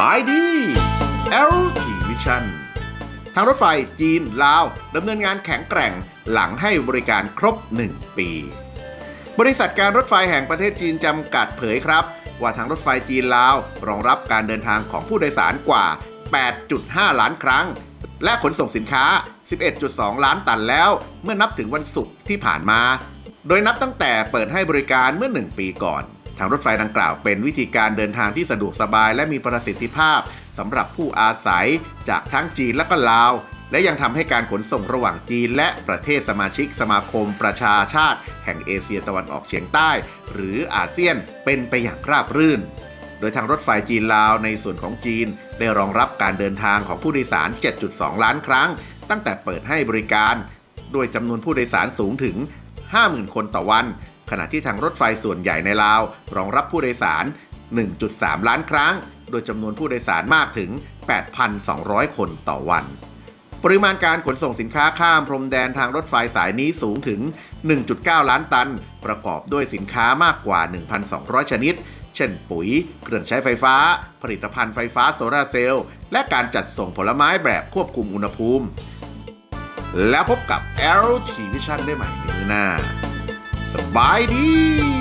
บายดี l t Vision ทางรถไฟจีนลาวดำเนินงานแข็งแกร่งหลังให้บริการครบ 1 ปี บริษัทการรถไฟแห่งประเทศจีนจำกัดเผยครับ ว่าทางรถไฟจีนลาวรองรับการเดินทางของผู้โดยสารกว่า 8.5 ล้านครั้ง และขนส่งสินค้า 11.2 ล้านตันแล้ว เมื่อนับถึงวันศุกร์ที่ผ่านมา โดยนับตั้งแต่เปิดให้บริการเมื่อ 1 ปีก่อน ทางรถไฟดังกล่าวเป็นวิธีการเดินทางที่สะดวกสบายและมีประสิทธิภาพสำหรับผู้อาศัยจากทั้งจีนและก็ลาว และยังทำให้การขนส่งระหว่างจีนและประเทศสมาชิกสมาคมประชาชาติ แห่งเอเชียตะวันออกเฉียงใต้ หรืออาเซียนเป็นไปอย่างราบรื่น โดยทางรถไฟจีนลาวในส่วนของจีน ได้รองรับการเดินทางของผู้โดยสาร 7.2 ล้านครั้ง ตั้งแต่เปิดให้บริการ โดยจำนวนผู้โดยสารสูงถึง 50,000 คนต่อวัน ขณะที่ทางรถไฟส่วนใหญ่ในลาว รองรับผู้โดยสาร 1.3 ล้านครั้ง โดยจำนวนผู้โดยสารมากถึง 8,200 คนต่อวัน ปริมาณการขนส่งสินค้าข้ามพรมแดนทางรถไฟสายนี้สูงถึง 1.9 ล้านตัน ประกอบด้วยสินค้ามากกว่า 1,200 ชนิด เช่นปุ๋ย เครื่องใช้ไฟฟ้า ผลิตภัณฑ์ไฟฟ้าโซลาเซลล์ และการจัดส่งผลไม้แบบควบคุมอุณหภูมิ แล้วพบกับ LT Vision ได้ใหม่ในหน้า สบายดี